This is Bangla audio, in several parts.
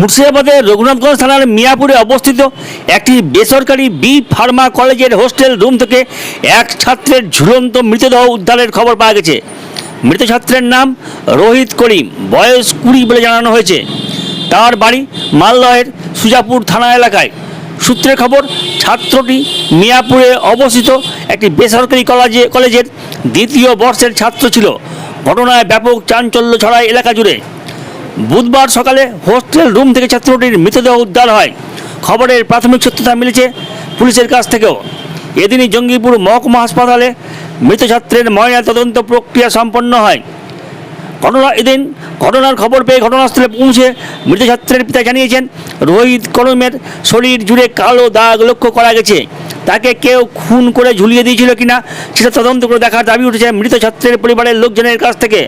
মুর্শিদাবাদের রঘুনাথগঞ্জ থানার মিয়াপুরে অবস্থিত একটি বেসরকারি বি ফার্মা কলেজের হোস্টেল রুম থেকে এক ছাত্রের ঝুলন্ত মৃতদেহ উদ্ধারের খবর পাওয়া গেছে। মৃত ছাত্রের নাম রোহিত করিম, বয়স কুড়ি বলে জানানো হয়েছে। তার বাড়ি মালদহের সুজাপুর থানা এলাকায়। সূত্রের খবর, ছাত্রটি মিয়াপুরে অবস্থিত একটি বেসরকারি কলেজে, কলেজের দ্বিতীয় বর্ষের ছাত্র ছিল। ঘটনায় ব্যাপক চাঞ্চল্য ছড়ায় এলাকা জুড়ে। বুধবার সকালে হোস্টেল রুম থেকে ছাত্রটির মৃতদেহ উদ্ধার হয়। খবরের প্রাথমিক সত্যতা মিলেছে পুলিশের কাছ থেকেও। এদিনই জঙ্গিপুর মহকুমা হাসপাতালে মৃত ছাত্রের ময়না তদন্ত প্রক্রিয়া সম্পন্ন হয়। ঘটনা এদিন, ঘটনার খবর পেয়ে ঘটনাস্থলে পৌঁছে মৃত ছাত্রের পিতা জানিয়েছেন, রোহিত করমের শরীর জুড়ে কালো দাগ লক্ষ্য করা গেছে। তাকে কেউ খুন করে ঝুলিয়ে দিয়েছিল কিনা, সেটা তদন্ত করে দেখার দাবি উঠেছে মৃত ছাত্রের পরিবারের লোকজনের কাছ থেকে।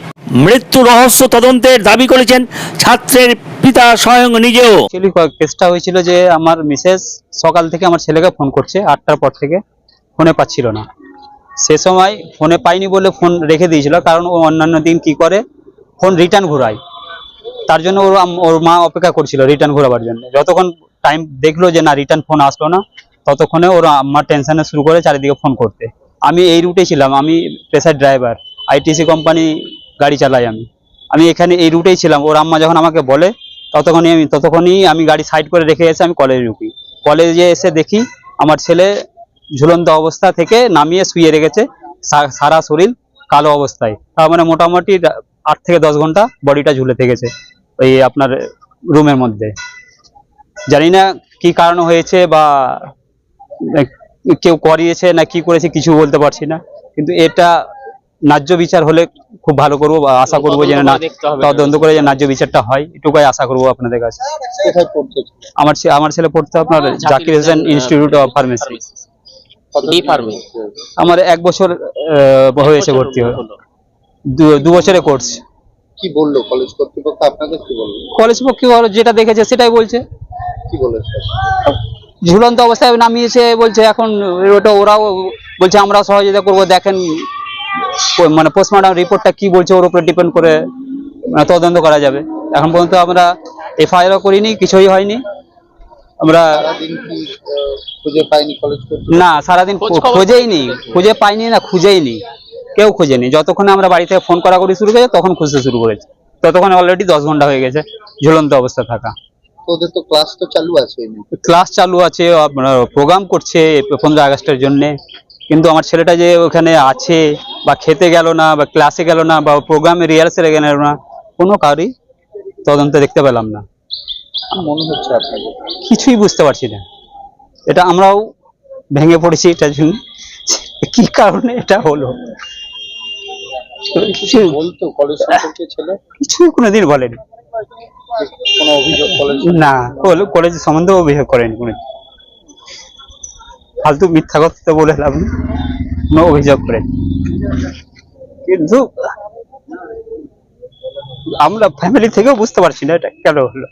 মৃত্যু রহস্য তদন্তের দাবি করেছেন ছাত্রের পিতা স্বয়ং নিজেও। কেসটা হয়েছিল যে আমার মিসেস সকাল থেকে আমার ছেলেকে ফোন করছে, আটটার পর থেকে। ফোনে পাচ্ছিল না। সে সময় ফোনে পাইনি বলে ফোন রেখে দিয়েছিল, কারণ ও অন্যান্য দিন কি করে ফোন রিটার্ন ঘোরায় তার জন্য ওর ওর মা অপেক্ষা করছিল রিটার্ন ঘোরাবার জন্য। যতক্ষণ টাইম দেখল যে না রিটার্ন ফোন আসলো না, ততক্ষণে ওর আম্মা টেনশনে শুরু করে চারিদিকে ফোন করতে। আমি এই রুটে ছিলাম, আমি পেশার ড্রাইভার আইটিসি কোম্পানি গাড়ি চালাই আমি। আমি এখানে এই রুটেই ছিলাম, ওর আম্মা যখন আমাকে বলে, ততক্ষণই আমি ততক্ষণই আমি গাড়ি সাইড করে রেখে এসে আমি কলেজে ঢুকি। কলেজে এসে দেখি আমার ছেলে ঝুলন্ত অবস্থা থেকে নামিয়ে শুয়ে রেখেছে সারা শরীর কালো অবস্থায়। তার মানে মোটামুটি আট থেকে দশ ঘণ্টা বডিটা ঝুলে থেকেছে ওই আপনার রুমের মধ্যে। জানি না কি কারণ হয়েছে বা কেউ করিয়েছে না কি করেছে কিছু বলতে পারছি না। কিন্তু এটা ন্যায্য বিচার হলে খুব ভালো করব বা আশা করব যেন না তদন্ত করে যে ন্যায্য বিচারটা হয় এটুকুই আশা করব আপনাদের কাছে। আমার আমার ছেলে পড়তে আপনার Zakir Hossain institute of pharmacy আমার এক বছর আহ, হয়েছে ভর্তি হয়ে। দু- বছরের কোর্স কি বলল কলেজ কর্তৃপক্ষ? আপনাদের কি বলল? কলেজ পক্ষে ওরা যেটা দেখেছে সেটাই বলছে। কি বলেছে ঝুলন্ত অবস্থায় নামিয়েছে বলছে এখন ওটা ওরাও বলছে আমরা সহযোগিতা করব দেখেন মানে পোস্টমর্টম রিপোর্টটা কি বলছে ওর উপরে ডিপেন্ড করে মানে তদন্ত করা যাবে। এখন পর্যন্ত আমরা এফআইআরও করিনি কিছুই হয়নি। আমরা খুঁজে পাইনি কলেজ না সারাদিন খোঁজেই নি খুঁজে পাইনি না খুঁজেই নি কেউ খুঁজেনি যতক্ষণ আমরা বাড়ি থেকে ফোন করা করি শুরু করেছে তখন খুঁজতে শুরু করেছে। ততক্ষণ অলরেডি দশ ঘণ্টা হয়ে গেছে ঝুলন্ত অবস্থা থাকা। তো ওদের তো ক্লাস তো চালু আছে ক্লাস চালু আছে আপনার প্রোগ্রাম করছে পনেরো আগস্টের জন্য। কিন্তু আমার ছেলেটা যে ওখানে আছে বা খেতে গেল না বা ক্লাসে গেল না বা প্রোগ্রামে রিহার্সেলে গেল না কোনো কারই তদন্ত দেখতে পেলাম না। মনে হচ্ছে আপনাকে? কিছুই বুঝতে পারছি না। এটা আমরাও ভেঙে পড়েছি এটার জন্য কি কারণে এটা হলো? কিছু বলতো কলেজ সম্পর্কে ছেলে? কিছুই কোনোদিন বলেনি। কোনো অভিযোগ কলেজ না কলেজ সম্বন্ধে অভিযোগ করেনি কোনো ফালতু মিথ্যা কথা বলে লাভ নেই। কোনো অভিযোগ করেনি। কিন্তু আমরা ফ্যামিলি থেকেও বুঝতে পারছি না এটা কেন হলো।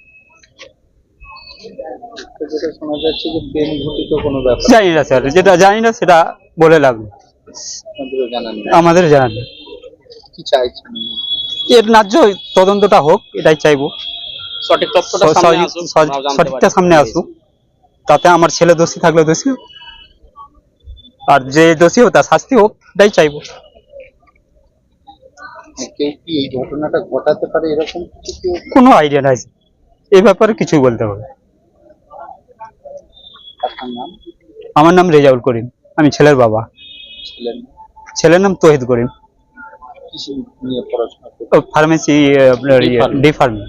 যেটা শোনা যাচ্ছে যে প্রেম ঘটিত কোনো ব্যাপার। জানি না স্যার যেটা জানি না সেটা বলে লাভ আমাদের জানান নেই। আমাদের জানা নেই কি চাইছেন? এর ন্যায্য তদন্তটা হোক এটাই চাইব। সঠিক তথ্যটা সামনে আসুক, সঠিকটা সামনে আসুক। তাতে আমার ছেলে দোষী থাকলে দোষী আর যে দোষী হোক তার শাস্তি হোক এটাই চাইব। কেউ কি এই ঘটনাটা ঘটাতে পারে এরকম কিছু কোনো আইডিয়া নাই। এই ব্যাপারে কিছুই বলতে হবে আমার নাম রেজাউল করিম। আমি ছেলের বাবা। ছেলের নাম তহিদ করিম। কিসে নিয়ে পড়াশোনা? ফার্মেসি আপনার ডি ফার্মে